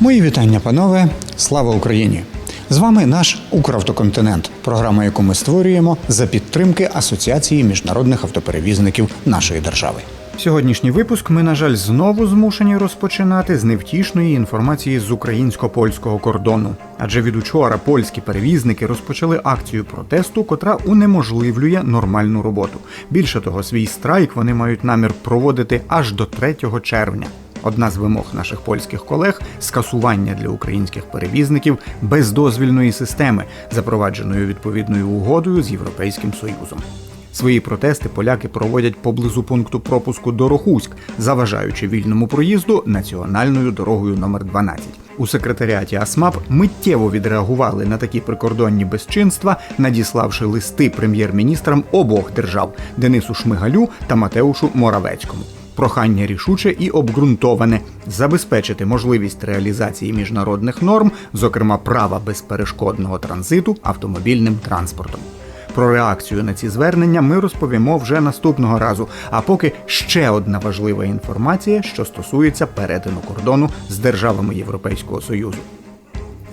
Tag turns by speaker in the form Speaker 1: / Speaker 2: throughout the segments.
Speaker 1: Мої вітання, панове. Слава Україні! З вами наш Укравтоконтинент, програма, яку ми створюємо за підтримки Асоціації міжнародних автоперевізників нашої держави. Сьогоднішній випуск ми, на жаль, знову змушені розпочинати з невтішної інформації з українсько-польського кордону. Адже від учора польські перевізники розпочали акцію протесту, котра унеможливлює нормальну роботу. Більше того, свій страйк вони мають намір проводити аж до 3 червня. Одна з вимог наших польських колег скасування для українських перевізників бездозвільної системи, запровадженої відповідною угодою з Європейським Союзом. Свої протести поляки проводять поблизу пункту пропуску Дорохуськ, заважаючи вільному проїзду національною дорогою номер 12 У секретаріаті АСМАП миттєво відреагували на такі прикордонні безчинства, надіславши листи прем'єр-міністрам обох держав Денису Шмигалю та Матеушу Моравецькому. Прохання рішуче і обґрунтоване забезпечити можливість реалізації міжнародних норм, зокрема права безперешкодного транзиту автомобільним транспортом. Про реакцію на ці звернення ми розповімо вже наступного разу. А поки ще одна важлива інформація, що стосується перетину кордону з державами Європейського Союзу.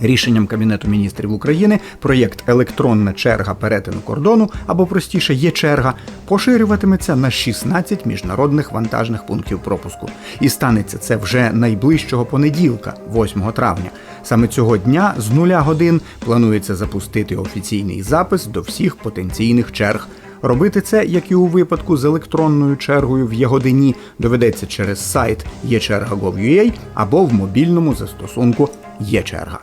Speaker 1: Рішенням Кабінету міністрів України проєкт Електронна черга перетину кордону або простіше є черга поширюватиметься на 16 міжнародних вантажних пунктів пропуску. І станеться це вже найближчого понеділка, 8 травня. Саме цього дня з нуля годин планується запустити офіційний запис до всіх потенційних черг. Робити це, як і у випадку з електронною чергою в Ягодині, доведеться через сайт єчерга.gov.ua або в мобільному застосунку ЄЧерга.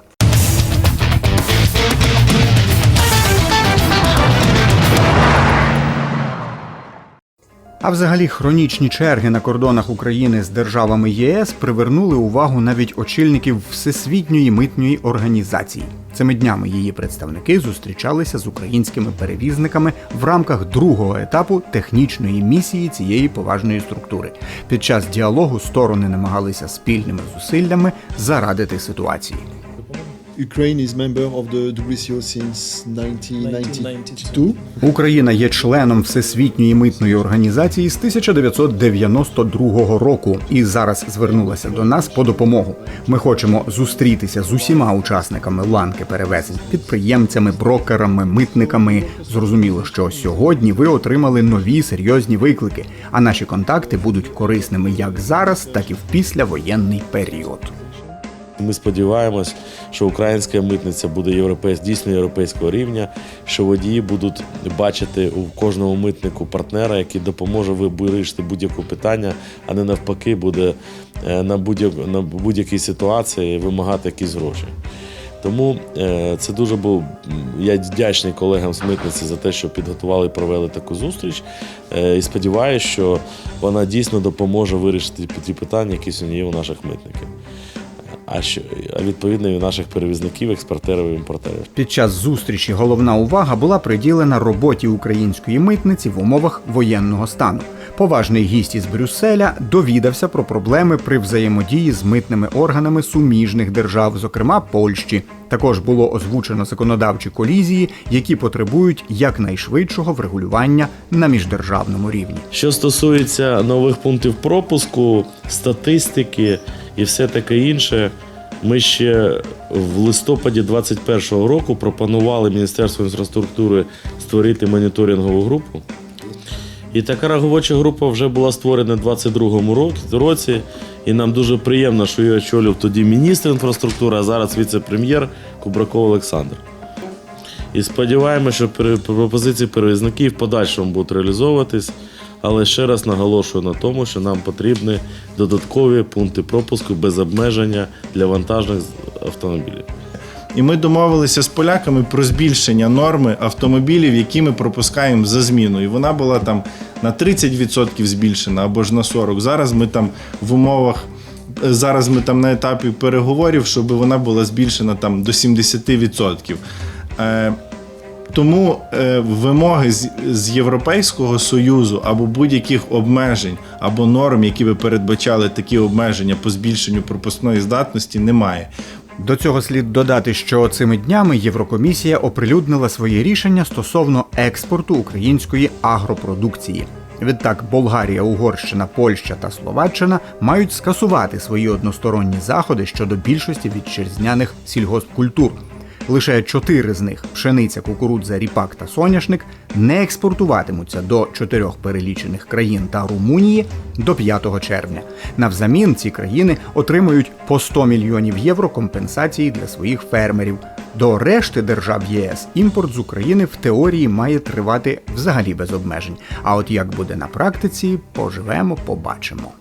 Speaker 1: А взагалі хронічні черги на кордонах України з державами ЄС привернули увагу навіть очільників Всесвітньої митньої організації. Цими днями її представники зустрічалися з українськими перевізниками в рамках другого етапу технічної місії цієї поважної структури. Під час діалогу сторони намагалися спільними зусиллями зарадити ситуації.
Speaker 2: Ukraine is member of the WCO since 1992.
Speaker 1: Україна є членом Всесвітньої митної організації з 1992 року і зараз звернулася до нас по допомогу. Ми хочемо зустрітися з усіма учасниками ланки перевезень, підприємцями, брокерами, митниками. Зрозуміло, що сьогодні ви отримали нові серйозні виклики, а наші контакти будуть корисними як зараз, так і в післявоєнний період.
Speaker 3: Ми сподіваємось, що українська митниця буде європейсь, дійсно європейського рівня, що водії будуть бачити у кожному митнику партнера, який допоможе вирішити будь-яке питання, а не навпаки буде е, на будь-як- на будь-якій ситуації вимагати якісь гроші. Тому е, це дуже був. Я вдячний колегам з митниці за те, що підготували і провели таку зустріч. Е, і сподіваюся, що вона дійсно допоможе вирішити ті питання, які сьогодні є у наших митників. А що відповідно і наших перевізників, експортерів і імпортерів.
Speaker 1: Під час зустрічі головна увага була приділена роботі української митниці в умовах воєнного стану. Поважний гість із Брюсселя довідався про проблеми при взаємодії з митними органами суміжних держав, зокрема Польщі. Також було озвучено законодавчі колізії, які потребують якнайшвидшого врегулювання на міждержавному рівні.
Speaker 3: Що стосується нових пунктів пропуску, статистики і все таке інше, ми ще в листопаді 2021 року пропонували Міністерству інфраструктури створити моніторингову групу. І така робоча група вже була створена в 2022 році. І нам дуже приємно, що її очолював тоді міністр інфраструктури, а зараз віце-прем'єр Кубраков Олександр. І сподіваємося, що пропозиції перевізників в подальшому будуть реалізовуватись. Але ще раз наголошую на тому, що нам потрібні додаткові пункти пропуску без обмеження для вантажних автомобілів.
Speaker 4: І ми домовилися з поляками про збільшення норми автомобілів, які ми пропускаємо за зміну. І вона була там на 30% збільшена або ж на 40%. Зараз ми там в умовах. Зараз ми там на етапі переговорів, щоб вона була збільшена там до 70%. Тому е, вимоги з, з Європейського Союзу або будь-яких обмежень або норм, які би передбачали такі обмеження по збільшенню пропускної здатності, немає.
Speaker 1: До цього слід додати, що цими днями Єврокомісія оприлюднила своє рішення стосовно експорту української агропродукції. Відтак Болгарія, Угорщина, Польща та Словаччина мають скасувати свої односторонні заходи щодо більшості вітчизняних сільгоспкультур. Лише чотири з них пшениця, кукурудза, ріпак та соняшник не експортуватимуться до чотирьох перелічених країн та Румунії до 5 червня. Навзамін ці країни отримують по 100 мільйонів євро компенсації для своїх фермерів. До решти держав ЄС імпорт з України в теорії має тривати взагалі без обмежень. А от як буде на практиці, поживемо, побачимо.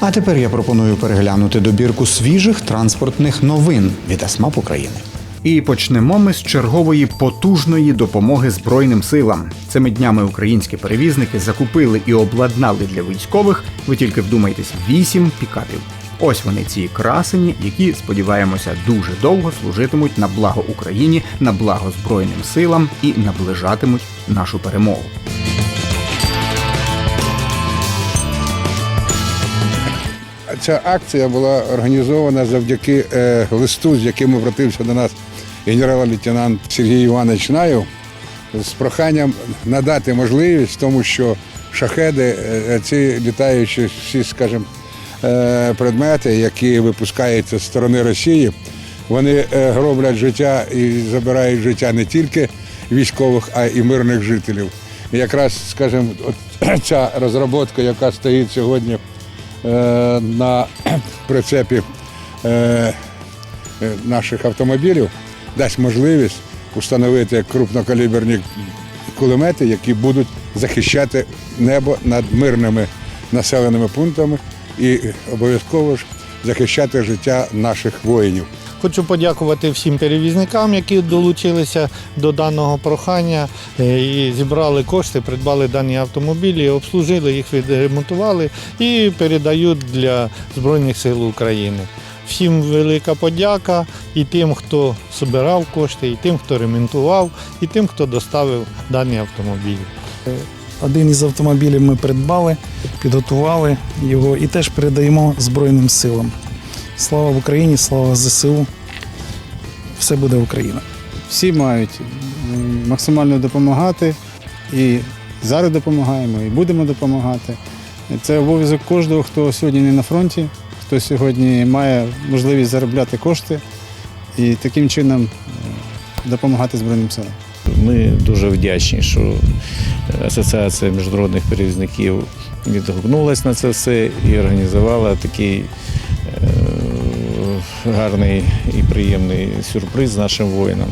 Speaker 1: А тепер я пропоную переглянути добірку свіжих транспортних новин від АСМАП України. І почнемо ми з чергової потужної допомоги Збройним силам. Цими днями українські перевізники закупили і обладнали для військових. Ви тільки вдумайтесь, вісім пікапів. Ось вони ці красені, які сподіваємося дуже довго служитимуть на благо Україні, на благо Збройним силам і наближатимуть нашу перемогу.
Speaker 5: Ця акція була організована завдяки е, листу, з яким обратився до нас генерал-лейтенант Сергій Іванович Наєв з проханням надати можливість, тому що шахеди, е, ці літаючі всі, скажімо, е, предмети, які випускаються з сторони Росії, вони е, гроблять життя і забирають життя не тільки військових, а й мирних жителів. І якраз, скажімо, ця розробка, яка стоїть сьогодні е, на прицепі е, е, наших автомобілів, дасть можливість установити крупнокаліберні кулемети, які будуть захищати небо над мирними населеними пунктами і обов'язково ж захищати життя наших воїнів.
Speaker 6: Хочу подякувати всім перевізникам, які долучилися до даного прохання е, і зібрали кошти, придбали дані автомобілі, обслужили їх, відремонтували і передають для Збройних сил України. Всім велика подяка і тим, хто збирав кошти, і тим, хто ремонтував, і тим, хто доставив дані автомобілі.
Speaker 7: Один із автомобілів ми придбали, підготували його і теж передаємо Збройним силам. Слава Україні, слава ЗСУ. Все буде Україна.
Speaker 8: всі мають максимально допомагати. І зараз допомагаємо, і будемо допомагати. Це обов'язок кожного, хто сьогодні не на фронті, хто сьогодні має можливість заробляти кошти і таким чином е, допомагати Збройним силам.
Speaker 9: Ми дуже вдячні, що Асоціація міжнародних перевізників відгукнулася на це все і організувала такий гарний і приємний сюрприз нашим воїнам.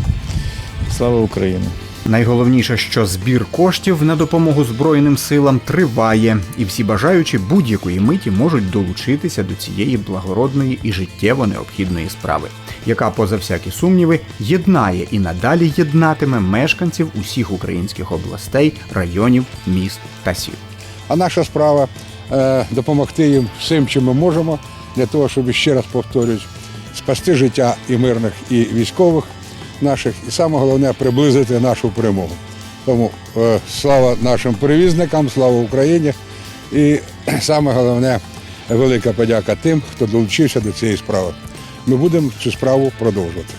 Speaker 9: Слава Україні!
Speaker 1: Найголовніше, що збір коштів на допомогу Збройним силам триває, і всі бажаючі будь-якої миті можуть долучитися до цієї благородної і життєво необхідної справи, яка, поза всякі сумніви, єднає і надалі єднатиме мешканців усіх українських областей, районів, міст та сіл.
Speaker 5: А наша справа е, допомогти їм всім, чим ми можемо, для того, щоб ще раз повторюсь, спасти життя і мирних, і військових наших, і саме головне приблизити нашу перемогу. Тому е, слава нашим перевізникам, слава Україні. І саме головне велика подяка тим, хто долучився до цієї справи. Ми будемо цю справу продовжувати.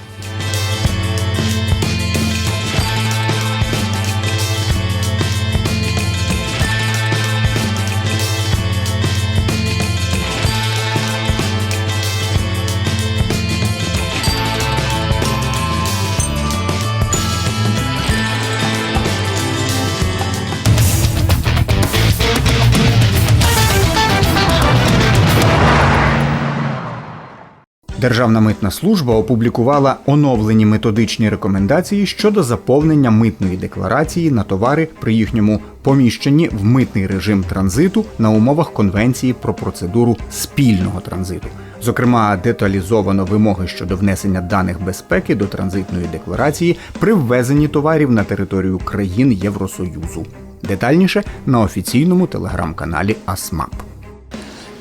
Speaker 1: Державна митна служба опублікувала оновлені методичні рекомендації щодо заповнення митної декларації на товари при їхньому поміщенні в митний режим транзиту на умовах Конвенції про процедуру спільного транзиту. Зокрема, деталізовано вимоги щодо внесення даних безпеки до транзитної декларації при ввезенні товарів на територію країн Євросоюзу. Детальніше на офіційному телеграм-каналі АСМАП.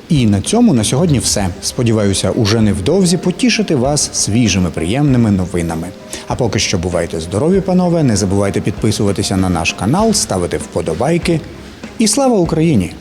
Speaker 1: І на цьому на сьогодні все. Сподіваюся, уже невдовзі потішити вас свіжими приємними новинами. А поки що бувайте здорові, панове. Не забувайте підписуватися на наш канал, ставити вподобайки. І слава Україні!